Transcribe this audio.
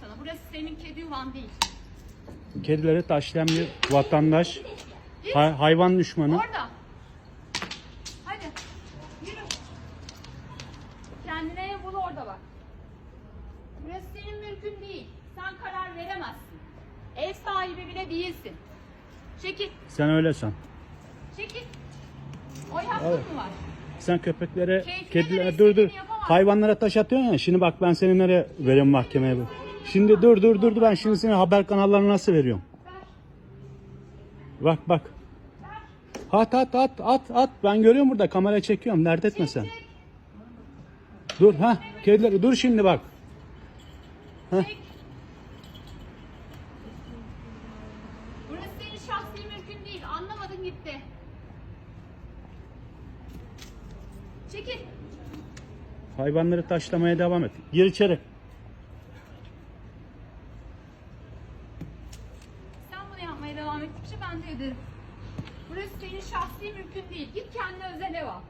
sana. Burası senin kedi yuvan değil. Kedileri taşlayan bir vatandaş. hay- hayvan düşmanı. Orada. Hadi. Yürü. Kendine ev bul orada bak. Burası senin mülkün değil. Sen karar veremezsin. Ev sahibi bile değilsin. Çekil. Sen öyle san. Çekil. Oy hakkın mı var? Sen köpeklere, Keyfine kedilere dur dur. istediğini yapamazsın. Hayvanlara taş atıyorsun ya. Şimdi bak ben seni nereye veriyorum mahkemeye. Şimdi dur dur dur ben şimdi seni haber kanallarına nasıl veriyorum? Bak bak. At at at at at. Ben görüyorum burada kamera çekiyorum. Dert etme sen. Dur ha. Kedileri dur şimdi bak. Çek. Burası senin şahsi mülkün değil. Anlamadın gitti. Çekil. Hayvanları taşlamaya devam et. Gir içeri. Sen bunu yapmaya devam ettikçe ben de ederim. Burası senin şahsi mülkün değil. Git kendine özel ev al.